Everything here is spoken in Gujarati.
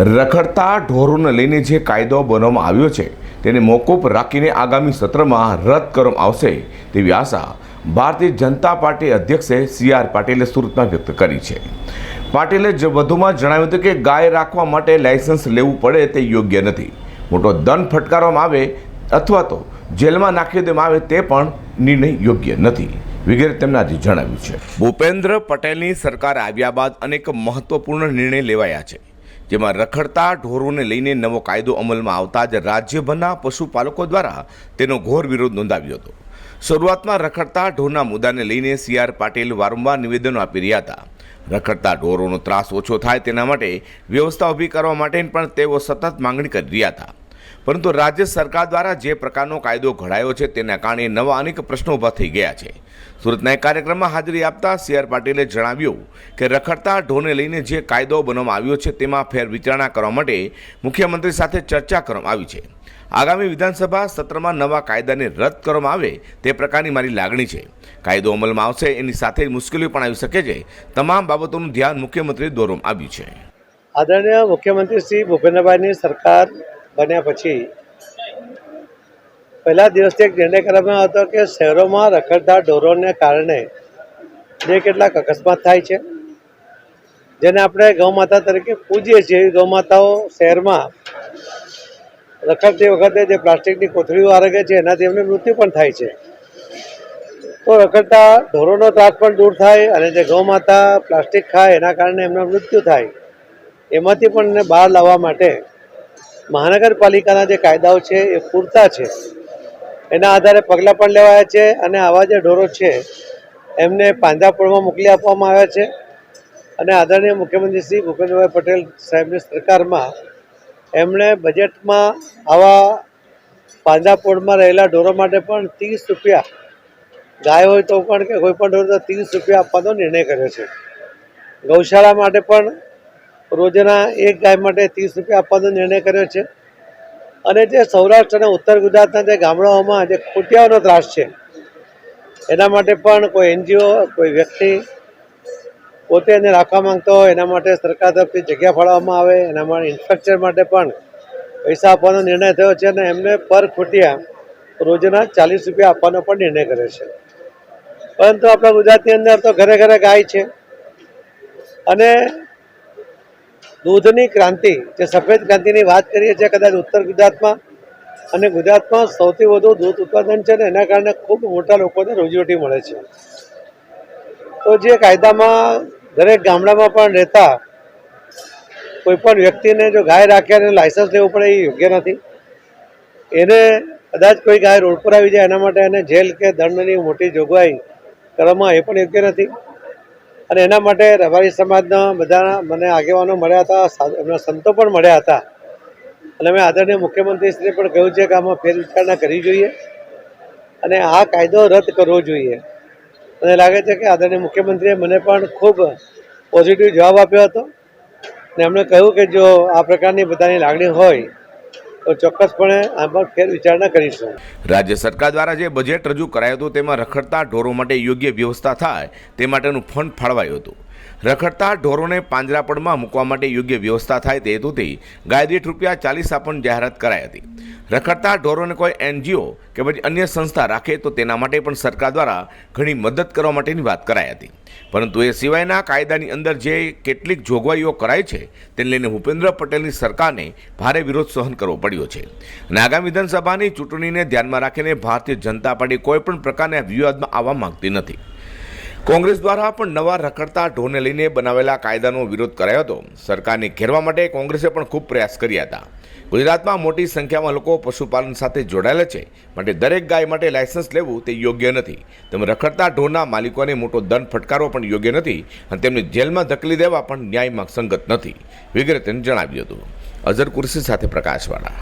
રખડતા ઢોરોને લઈને જે કાયદો બનાવવામાં આવ્યો છે, તેને મોકૂફ રાખીને આગામી સત્રમાં રદ કરવામાં આવશે તેવી આશા ભારતીય જનતા પાર્ટી અધ્યક્ષે સી આર પાટીલે સુરતમાં વ્યક્ત કરી છે. પાટીલે વધુમાં જણાવ્યું હતું કે ગાય રાખવા માટે લાયસન્સ લેવું પડે તે યોગ્ય નથી. મોટો દંડ ફટકારવામાં આવે અથવા તો જેલમાં નાખી દેવામાં આવે તે પણ નિર્ણય યોગ્ય નથી. વગેરે તેમના આજે જણાવ્યું છે. ભૂપેન્દ્ર પટેલની સરકાર આવ્યા બાદ અનેક મહત્વપૂર્ણ નિર્ણય લેવાયા છે. જેમાં રખડતા ઢોરોને લઈને નવો કાયદો અમલમાં આવતા જ રાજ્યભરના પશુપાલકો દ્વારા તેનો ઘોર વિરોધ નોંધાવ્યો હતો. શરૂઆતમાં રખડતા ઢોરના મુદ્દાને લઈને સી આર પાટીલ વારંવાર નિવેદનો આપી રહ્યા હતા. રખડતા ઢોરોનો ત્રાસ ઓછો થાય તેના માટે વ્યવસ્થા ઊભી કરવા માટે પણ તેઓ સતત માંગણી કરી રહ્યા હતા. પરંતુ રાજ્ય સરકાર દ્વારા જે પ્રકારનો કાયદો ઘડાયો છે તેના કારણે નવા અનેક પ્રશ્નો ઊભા થઈ ગયા છે. સુરતના એક કાર્યક્રમમાં હાજરી આપતા સી આર પાટીલે જણાવ્યું કે રખડતા ઢોરને લઈને જે કાયદો બનાવવામાં આવ્યો છે તેમાં ફેર વિચારણા કરવા માટે મુખ્યમંત્રી સાથે ચર્ચા કરવામાં આવી છે. આગામી વિધાનસભા સત્રમાં નવા કાયદાને રદ કરવામાં આવે તે પ્રકારની મારી લાગણી છે. કાયદો અમલમાં આવશે એની સાથે મુશ્કેલીઓ પણ આવી શકે છે. તમામ બાબતોનું ધ્યાન મુખ્યમંત્રી દોરવામાં આવ્યું છે. આદરણીય મુખ્યમંત્રી શ્રી ભૂપેન્દ્રભાઈની સરકાર બન્યા પછી પહેલા દિવસથી એક નિર્ણય કરવામાં હતો કે શહેરોમાં રખડતા ઢોરોને કારણે જે કેટલાક અકસ્માત થાય છે. જેને આપણે ગૌમાતા તરીકે પૂજીએ છીએ. એવી ગૌમાતાઓ શહેરમાં રખડતી વખતે જે પ્લાસ્ટિકની કોથળીઓ આરોગે છે, એનાથી એમને મૃત્યુ પણ થાય છે. તો રખડતા ઢોરોનો ત્રાસ પણ દૂર થાય અને જે ગૌમાતા પ્લાસ્ટિક ખાય, એના કારણે એમનું મૃત્યુ થાય. એમાંથી પણ એને બહાર લાવવા માટે મહાનગરપાલિકાના જે કાયદાઓ છે એ પૂરતા છે. એના આધારે પગલાં પણ લેવાયા છે અને આવા જે ઢોરો છે, એમને પાંજરાપોળમાં મોકલી આપવામાં આવ્યા છે. અને આદરણીય મુખ્યમંત્રી શ્રી ભૂપેન્દ્રભાઈ પટેલ સાહેબની સરકારમાં એમણે બજેટમાં આવા પાંજરાપોળમાં રહેલા ઢોરો માટે પણ ત્રીસ રૂપિયા, ગાય હોય તો પણ કે કોઈ પણ ઢોર તો ત્રીસ રૂપિયા આપવાનો નિર્ણય કર્યો છે. ગૌશાળા માટે પણ રોજના એક ગાય માટે ત્રીસ રૂપિયા આપવાનો નિર્ણય કર્યો છે. અને જે સૌરાષ્ટ્ર અને ઉત્તર ગુજરાતના જે ગામડાઓમાં જે ખૂટિયાઓનો ત્રાસ છે, એના માટે પણ કોઈ એનજીઓ, કોઈ વ્યક્તિ પોતે એને રાખવા માંગતો હોય, એના માટે સરકાર તરફથી જગ્યા ફાળવવામાં આવે, એના માટે ઇન્ફ્રાસ્ટ્રક્ચર માટે પણ પૈસા આપવાનો નિર્ણય થયો છે અને એમને પર ખૂટિયા રોજના ચાલીસ રૂપિયા આપવાનો પણ નિર્ણય કર્યો છે. પરંતુ આપણા ગુજરાતની અંદર તો ઘરે ઘરે ગાય છે. અને દૂધની ક્રાંતિ, જે સફેદ ક્રાંતિની વાત કરીએ છીએ કદાચ ઉત્તર ગુજરાતમાં, અને ગુજરાતમાં સૌથી વધુ દૂધ ઉત્પાદન છે ને એના કારણે ખૂબ મોટા લોકોને રોજીરોટી મળે છે. તો જે કાયદામાં દરેક ગામડામાં પણ રહેતા કોઈપણ વ્યક્તિને જો ગાય રાખ્યા અને લાયસન્સ લેવું પડે એ યોગ્ય નથી. એને કદાચ કોઈ ગાય રોડ પર આવી જાય એના માટે એને જેલ કે દંડની મોટી જોગવાઈ કરવામાં એ પણ યોગ્ય નથી. અને એના માટે રબારી સમાજના બધા મને આગેવાનો મળ્યા હતા એમના સંતો પણ મળ્યા હતા. અને મેં આદરણીય મુખ્યમંત્રીશ્રીએ પણ કહ્યું છે કે આમાં ફેરવિચારણા કરવી જોઈએ અને આ કાયદો રદ કરવો જોઈએ. મને લાગે છે કે આદરણીય મુખ્યમંત્રીએ મને પણ ખૂબ પોઝિટિવ જવાબ આપ્યો હતો ને એમણે કહ્યું કે જો આ પ્રકારની બધાની લાગણી હોય ચોક્કસપણે આમાં ફેર વિચારણા કરીશું. રાજ્ય સરકાર દ્વારા જે બજેટ રજૂ કરાયું હતું તેમાં રખડતા ઢોરો માટે યોગ્ય વ્યવસ્થા થાય તે માટેનું ફંડ ફાળવાયું હતું. રખડતા ઢોરોને પાંજરાપણમાં મૂકવા માટે યોગ્ય વ્યવસ્થા થાય તે હેતુથી ગાયદીઠ રૂપિયા ચાલીસ આપણ જાહેરાત કરાઈ હતી. રખડતા ઢોરોને કોઈ એનજીઓ કે પછી અન્ય સંસ્થા રાખે તો તેના માટે પણ સરકાર દ્વારા ઘણી મદદ કરવા માટેની વાત કરાઈ હતી. પરંતુ એ સિવાયના કાયદાની અંદર જે કેટલીક જોગવાઈઓ કરાઈ છે તેને લઈને ભૂપેન્દ્ર પટેલની સરકારને ભારે વિરોધ સહન કરવો પડ્યો છે. અને આગામી વિધાનસભાની ચૂંટણીને ધ્યાનમાં રાખીને ભારતીય જનતા પાર્ટી કોઈપણ પ્રકારના વિવાદમાં આવવા માંગતી નથી. કોંગ્રેસ દ્વારા પણ નવા રખડતા ઢોરને લઈને બનાવેલા કાયદાનો વિરોધ કરાયો હતો. સરકારને ઘેરવા માટે કોંગ્રેસે પણ ખૂબ પ્રયાસ કર્યા હતા. ગુજરાતમાં મોટી સંખ્યામાં લોકો પશુપાલન સાથે જોડાયેલા છે, માટે દરેક ગાય માટે લાયસન્સ લેવું તે યોગ્ય નથી. તેમજ રખડતા ઢોરના માલિકોને મોટો દંડ ફટકારવો પણ યોગ્ય નથી અને તેમને જેલમાં ધકેલી દેવા પણ ન્યાયમાં સંગત નથી. વગેરે તેને જણાવ્યું હતું. અઝર કુરશી સાથે પ્રકાશવાળા.